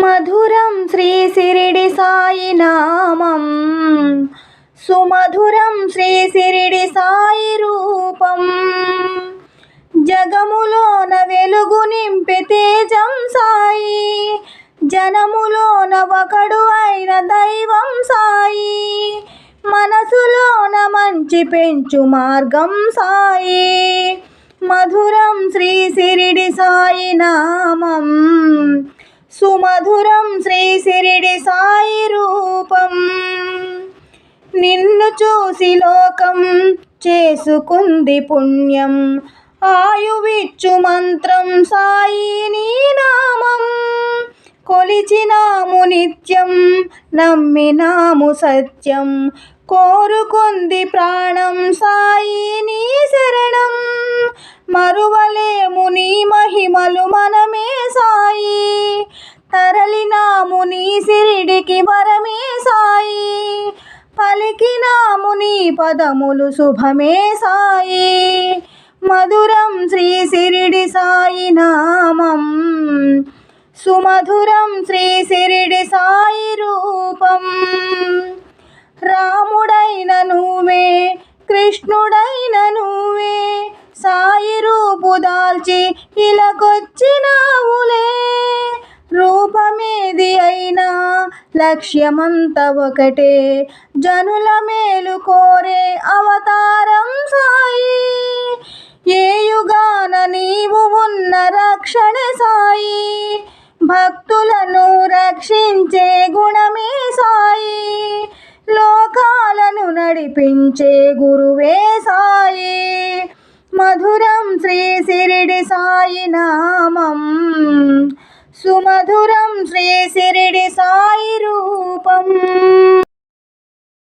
మధురం శ్రీ సిరిడి సాయి నామం సుమధురం శ్రీ సిరిడి సాయి రూపం జగములోన వెలుగు నింపి తేజం సాయి। జనములోన ఒకడు అయిన దైవం సాయి। మనసులోన మంచి పెంచు మార్గం సాయి। మధురం శ్రీ సిరిడి సాయి నామం। సుమధురం శ్రీ సిరిడి సాయి రూపం. నిన్ను చూసి లోకం చేసుకుంది పుణ్యం. ఆయువిచ్చు మంత్రం సాయి నీ నామం. కొలిచినాము నిత్యం నమ్మినాము సత్యం. కోరుకుంది ప్రాణం సాయి నీ శరణం. మరువలేము నీ మహిమలు మన సిరిడికి వరమే సాయి. పలికినాముని పదములు శుభమే సాయి. మధురం శ్రీ సిరిడి సాయి నామం. సుమధురం శ్రీ సిరిడి సాయి రూపం. రాముడైన నువ్వే కృష్ణుడైన నువ్వే. సాయి రూపు దాల్చి ఇలాకొచ్చినావులే. లక్ష్యమంత ఒకటే. జనుల మేలు కోరే అవతారం సాయి. ఏ యుగాన నీవు ఉన్న రక్షణ సాయి. భక్తులను రక్షించే గుణమే సాయి. లోకాలను నడిపించే గురువే సాయి. మధురం శ్రీ సిరిడి సాయి నామం. సుమధురం శ్రీ సిరిడి సాయి రూపం.